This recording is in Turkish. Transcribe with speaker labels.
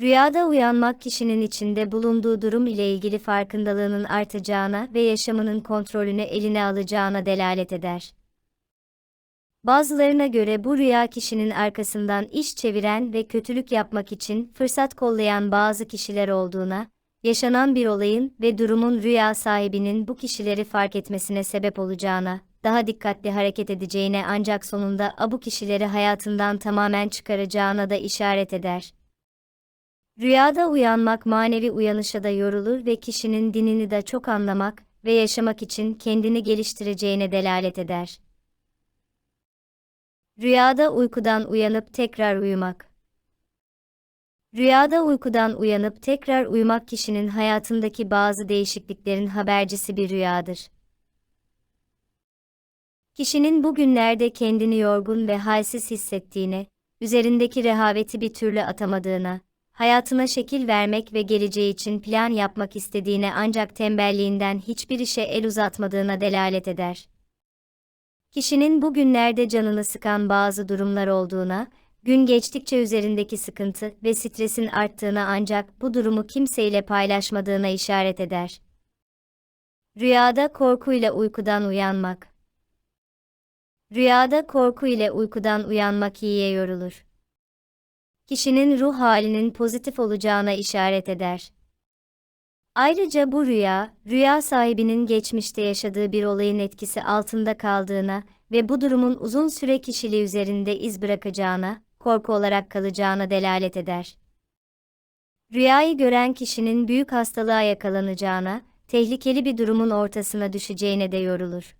Speaker 1: Rüyada uyanmak kişinin içinde bulunduğu durum ile ilgili farkındalığının artacağına ve yaşamının kontrolünü eline alacağına delalet eder. Bazılarına göre bu rüya kişinin arkasından iş çeviren ve kötülük yapmak için fırsat kollayan bazı kişiler olduğuna, yaşanan bir olayın ve durumun rüya sahibinin bu kişileri fark etmesine sebep olacağına, daha dikkatli hareket edeceğine ancak sonunda bu kişileri hayatından tamamen çıkaracağına da işaret eder. Rüyada uyanmak manevi uyanışa da yorulur ve kişinin dinini de çok anlamak ve yaşamak için kendini geliştireceğine delalet eder. Rüyada uykudan uyanıp tekrar uyumak. Rüyada uykudan uyanıp tekrar uyumak kişinin hayatındaki bazı değişikliklerin habercisi bir rüyadır. Kişinin bugünlerde kendini yorgun ve halsiz hissettiğine, üzerindeki rehaveti bir türlü atamadığına, hayatına şekil vermek ve geleceği için plan yapmak istediğine ancak tembelliğinden hiçbir işe el uzatmadığına delalet eder. Kişinin bugünlerde canını sıkan bazı durumlar olduğuna, gün geçtikçe üzerindeki sıkıntı ve stresin arttığına ancak bu durumu kimseyle paylaşmadığına işaret eder. Rüyada korkuyla uykudan uyanmak. Rüyada korku ile uykudan uyanmak iyiye yorulur. Kişinin ruh halinin pozitif olacağına işaret eder. Ayrıca bu rüya, rüya sahibinin geçmişte yaşadığı bir olayın etkisi altında kaldığına ve bu durumun uzun süre kişiliği üzerinde iz bırakacağına, korku olarak kalacağına delalet eder. Rüyayı gören kişinin büyük hastalığa yakalanacağına, tehlikeli bir durumun ortasına düşeceğine de yorulur.